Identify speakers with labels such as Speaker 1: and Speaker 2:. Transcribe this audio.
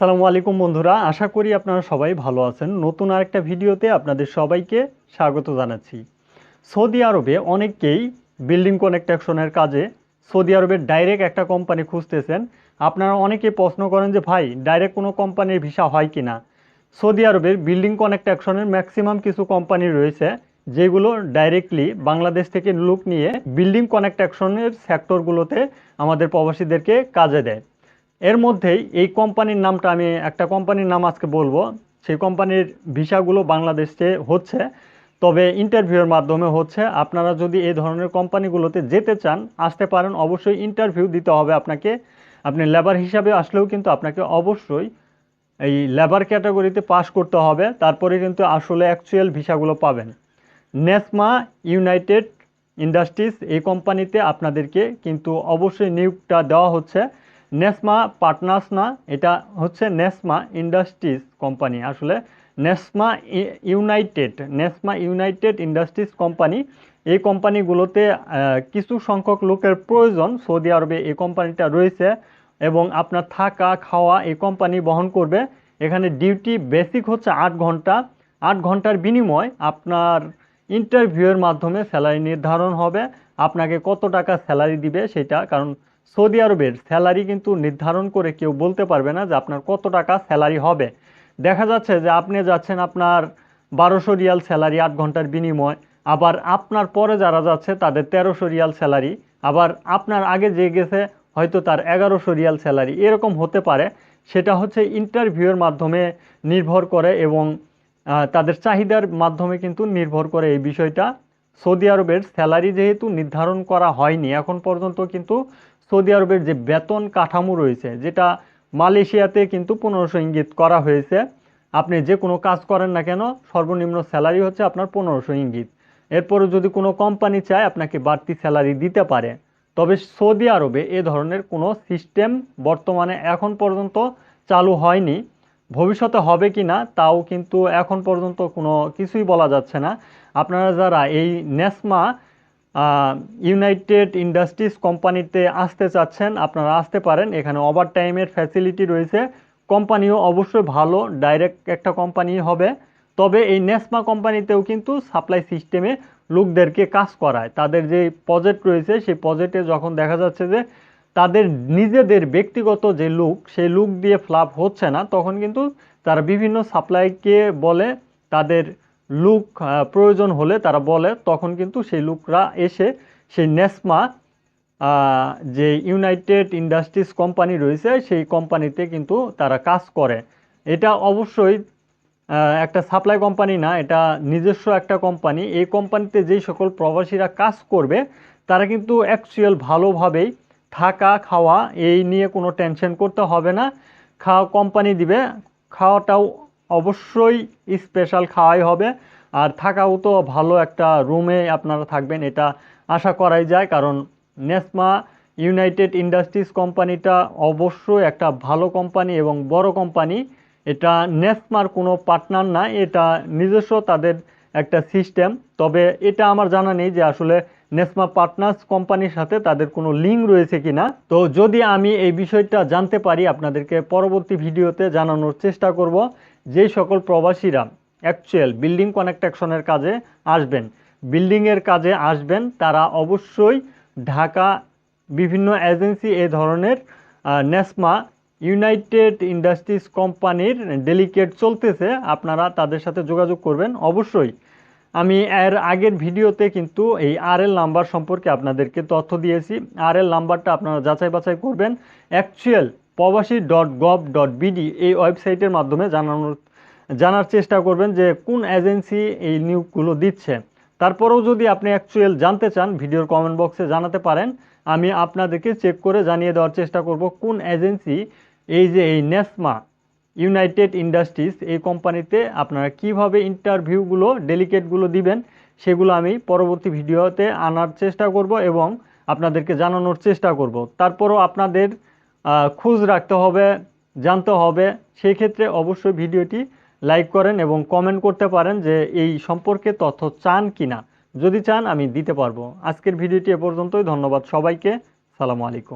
Speaker 1: আসসালামু আলাইকুম বন্ধুরা, আশা করি আপনারা সবাই ভালো আছেন। নতুন আরেকটা ভিডিওতে আপনাদের সবাইকে স্বাগত জানাচ্ছি। সৌদি আরবে অনেকেই বিল্ডিং কনেকট্রাকশনের কাজে সৌদি আরবের ডাইরেক্ট একটা কোম্পানি খুঁজতেছেন। আপনারা অনেকে প্রশ্ন করেন যে, ভাই ডাইরেক্ট কোনো কোম্পানির ভিসা হয় কি না? সৌদি আরবের বিল্ডিং কনেকট্রাকশনের ম্যাক্সিমাম কিছু কোম্পানি রয়েছে, যেগুলো ডাইরেক্টলি বাংলাদেশ থেকে লোক নিয়ে বিল্ডিং কনেকট্রাকশনের সেক্টরগুলোতে আমাদের প্রবাসীদেরকে কাজে দেয়। এর মধ্যেই এই কোম্পানির নামটা আমি একটা কোম্পানির নাম আজকে বলব। সেই কোম্পানির ভিসাগুলো বাংলাদেশে হচ্ছে, তবে ইন্টারভিউয়ের মাধ্যমে হচ্ছে। আপনারা যদি এই ধরনের কোম্পানিগুলোতে যেতে চান, আসতে পারেন। অবশ্যই ইন্টারভিউ দিতে হবে আপনাকে। আপনি লেবার হিসাবে আসলেও কিন্তু আপনাকে অবশ্যই এই লেবার ক্যাটাগরিতে পাস করতে হবে। তারপরে কিন্তু আসলে অ্যাকচুয়াল ভিসাগুলো পাবেন। নেসমা ইউনাইটেড ইন্ডাস্ট্রিজ এই কোম্পানিতে আপনাদেরকে কিন্তু অবশ্যই নিয়োগটা দেওয়া হচ্ছে। নেসমা পার্টনার্স না, এটা হচ্ছে নেসমা ইন্ডাস্ট্রিজ কোম্পানি। আসলে Nesma United Nesma United Industries company, এই কোম্পানিগুলোতে কিছু সংখ্যক লোকের প্রয়োজন সৌদি আরবে এই কোম্পানিটা রয়েছে এবং আপনার থাকা, খাওয়া এই কোম্পানি বহন করবে। এখানে ডিউটি বেসিক হচ্ছে আট ঘণ্টা। আট ঘণ্টার বিনিময় আপনার ইন্টারভিউয়ের মাধ্যমে স্যালারি নির্ধারণ হবে। আপনাকে কত টাকা স্যালারি দিবে সেটা, কারণ সৌদি আরবের স্যালারি কিন্তু নির্ধারণ করে কেউ বলতে পারবে না যে আপনার কত টাকা স্যালারি হবে। দেখা যাচ্ছে যে আপনি যাচ্ছেন আপনার বারোশো রিয়াল স্যালারি আট ঘণ্টার বিনিময়, আবার আপনার পরে যারা যাচ্ছে তাদের তেরোশো রিয়াল স্যালারি, আবার আপনার আগে যে গেছে হয়তো তার এগারোশো রিয়াল স্যালারি, এরকম হতে পারে। সেটা হচ্ছে ইন্টারভিউয়ের মাধ্যমে নির্ভর করে এবং তাদের চাহিদার মাধ্যমে কিন্তু নির্ভর করে এই বিষয়টা। সৌদি আরবের স্যালারি যেহেতু নির্ধারণ করা হয়নি, এখন পর্যন্ত কিন্তু সৌদি আরবের যে বেতন কাঠামো রয়েছে, যেটা মালয়েশিয়াতে কিন্তু পনেরোশো ইঙ্গিত করা হয়েছে। আপনি যে কোনো কাজ করেন না কেন, সর্বনিম্ন স্যালারি হচ্ছে আপনার পনেরোশো ইঙ্গিত। এরপরে যদি কোনো কোম্পানি চায়, আপনাকে বাড়তি স্যালারি দিতে পারে। তবে সৌদি আরবে এ ধরনের কোনো সিস্টেম বর্তমানে এখন পর্যন্ত চালু হয়নি। ভবিষ্যতে হবে কি না, তাও কিন্তু এখন পর্যন্ত কোনো কিছুই বলা যাচ্ছে না। আপনারা যারা এই নেসমা ইউনাইটেড ইন্ডাস্ট্রিজ কোম্পানিতে আসতে চাচ্ছেন, আপনারা আসতে পারেন। এখানে ওভার টাইমের ফ্যাসিলিটি রয়েছে। কোম্পানিও অবশ্যই ভালো ডাইরেক্ট একটা কোম্পানি হবে। তবে এই নেসমা কোম্পানিতেও কিন্তু সাপ্লাই সিস্টেমে লোকদেরকে কাজ করায়। তাদের যে প্রজেক্ট রয়েছে, সেই প্রজেক্টে যখন দেখা যাচ্ছে যে তাদের নিজেদের ব্যক্তিগত যে লুক, সেই লুক দিয়ে ফ্লাপ হচ্ছে না, তখন কিন্তু তারা বিভিন্ন সাপ্লাইকে বলে তাদের লুক প্রয়োজন হলে তারা বলে, তখন কিন্তু সেই লুকরা এসে সেই নেসমা যে ইউনাইটেড ইন্ডাস্ট্রিজ কোম্পানি রয়েছে, সেই কোম্পানিতে কিন্তু তারা কাজ করে। এটা অবশ্যই একটা সাপ্লাই কোম্পানি না, এটা নিজস্ব একটা কোম্পানি। এই কোম্পানিতে যেই সকল প্রবাসীরা কাজ করবে, তারা কিন্তু অ্যাকচুয়াল ভালোভাবেই থাকা, খাওয়া, এই নিয়ে কোনো টেনশন করতে হবে না। খাওয়া, কোম্পানি দিবে, খাওয়াটাও অবশ্যই স্পেশাল খাওয়াই হবে। আর থাকাও তো ভালো একটা রুমে আপনারা থাকবেন, এটা আশা করাই যায়। কারণ নেসমা ইউনাইটেড ইন্ডাস্ট্রিজ কোম্পানিটা অবশ্যই একটা ভালো কোম্পানি এবং বড় কোম্পানি এটা নেসমার কোনো পার্টনার না, এটা নিজস্ব তাদের একটা সিস্টেম তবে এটা আমার জানা নেই যে আসলে নেসমা পার্টনার্স কোম্পানির সাথে তাদের কোনো লিঙ্ক রয়েছে কিনা? তো যদি আমি এই বিষয়টা জানতে পারি, আপনাদেরকে পরবর্তী ভিডিওতে জানানোর চেষ্টা করব। যেই সকল প্রবাসীরা অ্যাকচুয়াল বিল্ডিং কনেকট্রাকশনের কাজে আসবেন বিল্ডিংয়ের কাজে আসবেন, তারা অবশ্যই ঢাকা বিভিন্ন এজেন্সি এ ধরনের নেসমা ইউনাইটেড ইন্ডাস্ট্রিজ কোম্পানির ডেলিকেট চলতেছে। আপনারা তাদের সাথে যোগাযোগ করবেন। অবশ্যই আমি এর আগের ভিডিওতে কিন্তু এই আরএল নাম্বার সম্পর্কে আপনাদেরকে তথ্য দিয়েছি। আরএল নাম্বারটা আপনারা যাচাই বাছাই করবেন। অ্যাকচুয়াল প্রবাসী ডট গভ ডট বিডি এই ওয়েবসাইটের মাধ্যমে জানানোর, জানার চেষ্টা করবেন যে কোন এজেন্সি এই নিয়োগগুলো দিচ্ছে। তারপরেও যদি আপনি অ্যাকচুয়াল জানতে চান, ভিডিওর কমেন্ট বক্সে জানাতে পারেন। আমি আপনাদেরকে চেক করে জানিয়ে দেওয়ার চেষ্টা করব কোন এজেন্সি এই যে এই নেসমা ইউনাইটেড ইন্ডাস্ট্রিজ এই কোম্পানিতে আপনারা কীভাবে ইন্টারভিউগুলো ডেলিকেটগুলো দিবেন, সেগুলো আমি পরবর্তী ভিডিওতে আনার চেষ্টা করব এবং আপনাদেরকে জানানোর চেষ্টা করব। তারপরও আপনাদের খোঁজ রাখতে হবে, জানতে হবে। সেই ক্ষেত্রে অবশ্যই ভিডিওটি লাইক করেন এবং কমেন্ট করতে পারেন যে এই সম্পর্কে তথ্য চান কি না যদি চান আমি দিতে পারব। আজকের ভিডিওটি এ পর্যন্তই। ধন্যবাদ সবাইকে। সালামু আলাইকুম।